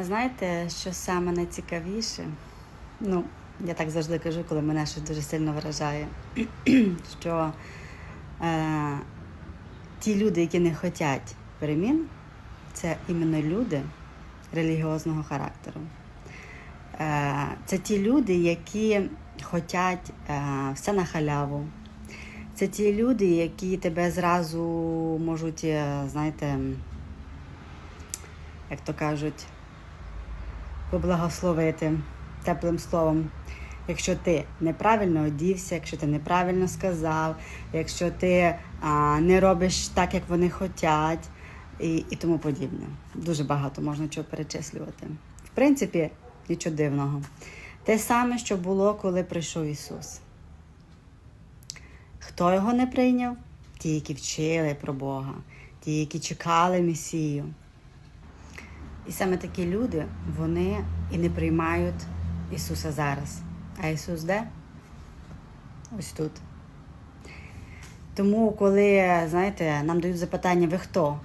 А знаєте, що саме найцікавіше? Ну, я так завжди кажу, коли мене щось дуже сильно вражає, що е, ті люди, які не хочуть перемін, це іменно люди релігіозного характеру. Е, це ті люди, які хочуть е, все на халяву. Це ті люди, які тебе зразу можуть, е, знаєте, як то кажуть, поблагословити теплим словом. Якщо ти неправильно одівся, якщо ти неправильно сказав, якщо ти а, не робиш так, як вони хочуть, і, і тому подібне. Дуже багато можна чого перечислювати. В принципі, нічого дивного. Те саме, що було, коли прийшов Ісус. Хто його не прийняв? Ті, які вчили про Бога, ті, які чекали Месію. І саме такі люди, вони і не приймають Ісуса зараз. А Ісус де? Ось тут. Тому, коли, знаєте, нам дають запитання, ви хто?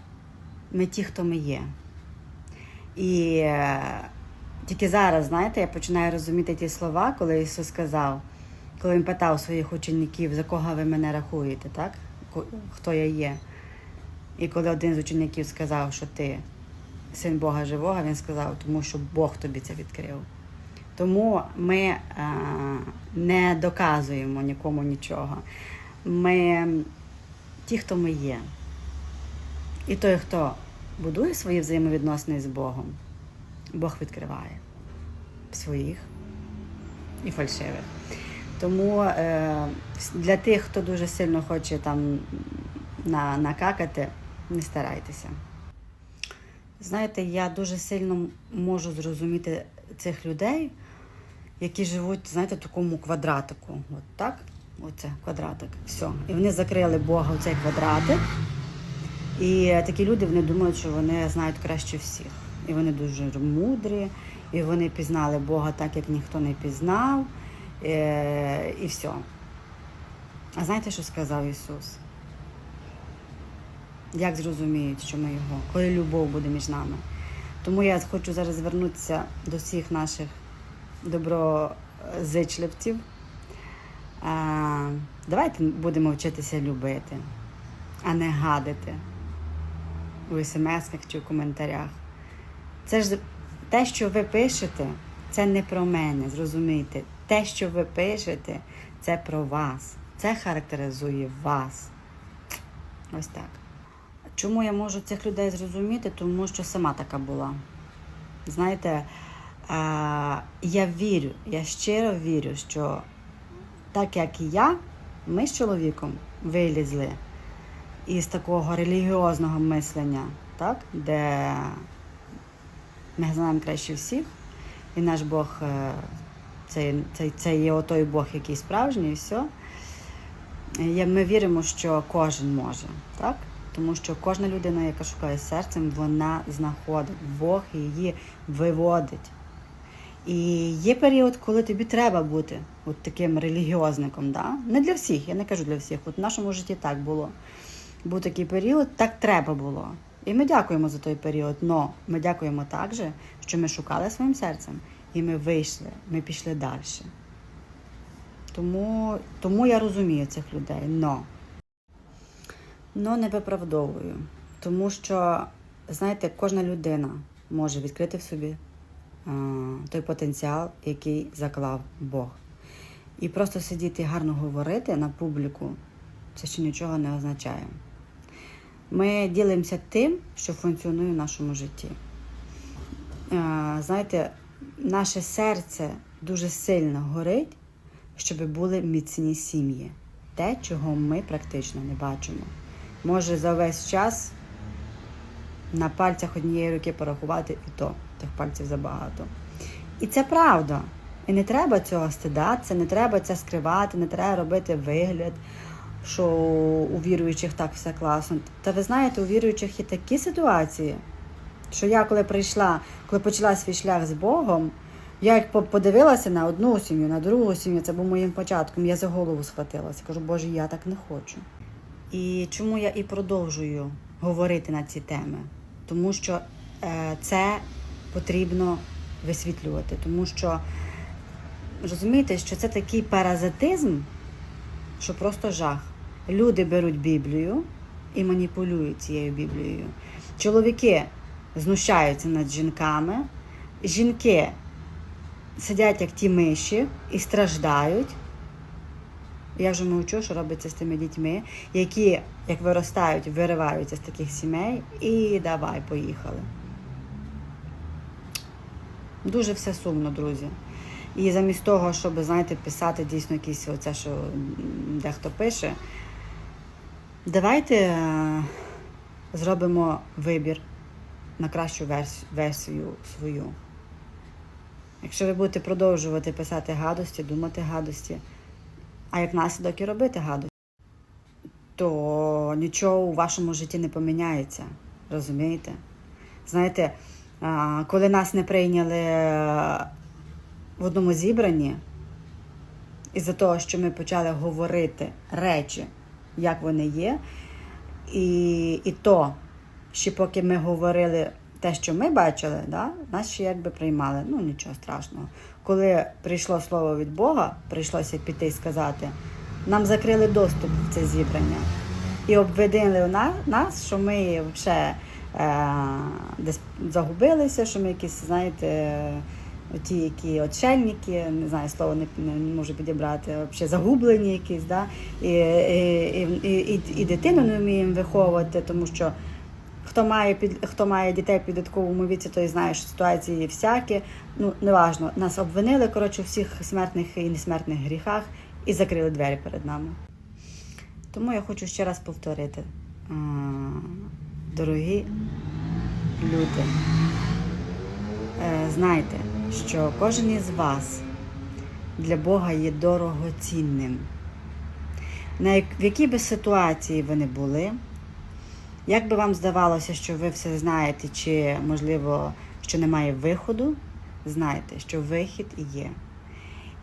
Ми ті, хто ми є. І е, тільки зараз, знаєте, я починаю розуміти ті слова, коли Ісус сказав, коли Він питав своїх учеників, за кого ви мене рахуєте, так? Хто я є. І коли один з учеників сказав, що ти син Бога живого, він сказав, тому що Бог тобі це відкрив. Тому ми е, не доказуємо нікому нічого. Ми ті, хто ми є. І той, хто будує свої взаємовідносини з Богом, Бог відкриває своїх і фальшивих. Тому е, для тих, хто дуже сильно хоче там на, накакати, не старайтеся. Знаєте, я дуже сильно можу зрозуміти цих людей, які живуть, знаєте, в такому квадратику. От так? Оце квадратик. Все. І вони закрили Бога в цей квадратик. І такі люди вони думають, що вони знають краще всіх. І вони дуже мудрі, і вони пізнали Бога так, як ніхто не пізнав. Е, І все. А знаєте, що сказав Ісус? Як зрозуміють, що ми Його, коли любов буде між нами. Тому я хочу зараз звернутися до всіх наших доброзичливців. Давайте будемо вчитися любити, а не гадити у смс-ках чи в коментарях. Це ж те, що ви пишете, це не про мене, зрозумійте. Те, що ви пишете, це про вас. Це характеризує вас. Ось так. Чому я можу цих людей зрозуміти? Тому що сама така була. Знаєте, а, я вірю, я щиро вірю, що так як і я, ми з чоловіком вилізли із такого релігіозного мислення, так, де ми знаємо краще всіх, і наш Бог е, це, це, це є отой Бог, який справжній, і все. Ми віримо, що кожен може, так? Тому що кожна людина, яка шукає серцем, вона знаходить. Бог її виводить. І є період, коли тобі треба бути от таким релігіозником. Да? Не для всіх, я не кажу для всіх. От в нашому житті так було. Був такий період, так треба було. І ми дякуємо за той період. Но ми дякуємо також, що ми шукали своїм серцем, і ми вийшли, ми пішли далі. Тому, тому я розумію цих людей. Но, но не виправдовую. Тому що, знаєте, кожна людина може відкрити в собі а, той потенціал, який заклав Бог. І просто сидіти і гарно говорити на публіку, це ще нічого не означає. Ми ділимося тим, що функціонує в нашому житті. Е, Знаєте, наше серце дуже сильно горить, щоб були міцні сім'ї. Те, чого ми практично не бачимо. Може за весь час на пальцях однієї руки порахувати і то тих пальців забагато. І це правда. І не треба цього стидатися, не треба це скривати, не треба робити вигляд, що у віруючих так все класно. Та ви знаєте, у віруючих є такі ситуації, що я коли прийшла, коли почала свій шлях з Богом, я як подивилася на одну сім'ю, на другу сім'ю, це був моїм початком, я за голову схватилася. Кажу, Боже, я так не хочу. І чому я і продовжую говорити на ці теми? Тому що е, це потрібно висвітлювати, тому що розумієте, що це такий паразитизм, що просто жах. Люди беруть Біблію і маніпулюють цією Біблією. Чоловіки знущаються над жінками, жінки сидять як ті миші і страждають. Я вже мовчу, що робиться з тими дітьми, які, як виростають, вириваються з таких сімей і давай, поїхали. Дуже все сумно, друзі. І замість того, щоб, знаєте, писати дійсно якісь оце, що дехто пише, давайте е, зробимо вибір на кращу версію свою. Якщо ви будете продовжувати писати гадості, думати гадості, а як наслідок і робити гадості, то нічого у вашому житті не поміняється. Розумієте? Знаєте, коли нас не прийняли е, в одному зібранні, із-за того, що ми почали говорити речі, як вони є, і, і то, ще поки ми говорили те, що ми бачили, да, нас ще якби приймали. Ну нічого страшного. Коли прийшло слово від Бога, прийшлося піти і сказати, нам закрили доступ в це зібрання. І обведили нас, що ми взагалі е, десь загубилися, що ми якісь, знаєте, ті, які отшельники, не знаю, слово не, не можу підібрати, взагалі загублені якісь, да? і, і, і, і, і дитину не вміємо виховувати, тому що хто має під хто має дітей в підлітковому віці, той знає, що ситуації всякі. Ну неважно, нас обвинили коротше у всіх смертних і несмертних гріхах і закрили двері перед нами. Тому я хочу ще раз повторити, дорогі люди, е, знайте, що кожен із вас для Бога є дорогоцінним. В якій би ситуації ви не були, як би вам здавалося, що ви все знаєте, чи можливо, що немає виходу, знайте, що вихід є.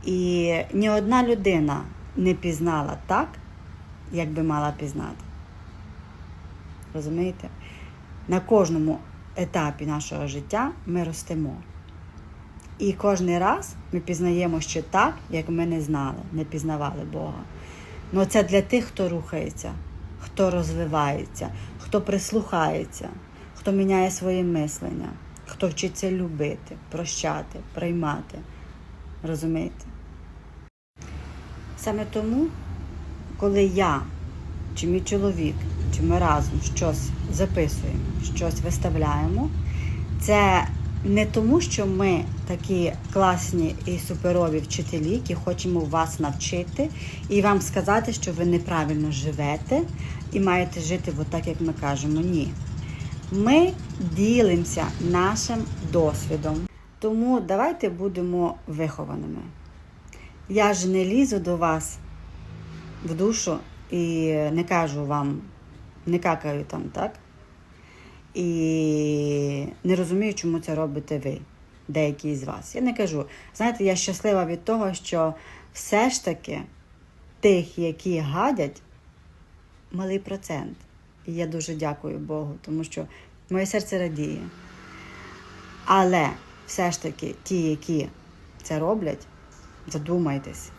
І ні одна людина не пізнала так, як би мала пізнати. Розумієте? На кожному етапі нашого життя ми ростемо. І кожен раз ми пізнаємо ще так, як ми не знали, не пізнавали Бога. Ну це для тих, хто рухається, хто розвивається, хто прислухається, хто міняє своє мислення, хто вчиться любити, прощати, приймати. Розумієте? Саме тому, коли я чи мій чоловік, чи ми разом щось записуємо, щось виставляємо, це не тому, що ми такі класні і суперові вчителі, які хочемо вас навчити і вам сказати, що ви неправильно живете і маєте жити отак, як ми кажемо. Ні. Ми ділимося нашим досвідом. Тому давайте будемо вихованими. Я ж не лізу до вас в душу і не кажу вам, не какаю там, так? І не розумію, чому це робите ви, деякі з вас. Я не кажу. Знаєте, я щаслива від того, що все ж таки тих, які гадять, малий процент. І я дуже дякую Богу, тому що моє серце радіє. Але все ж таки ті, які це роблять, задумайтесь,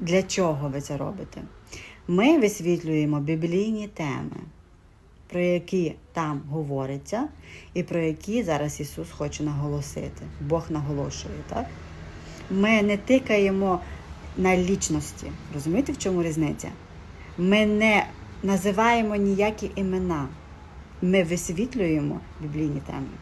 для чого ви це робите. Ми висвітлюємо біблійні теми, про які там говориться, і про які зараз Ісус хоче наголосити. Бог наголошує, так? Ми не тикаємо на лічності. Розумієте, в чому різниця? Ми не називаємо ніякі імена. Ми висвітлюємо біблійні теми.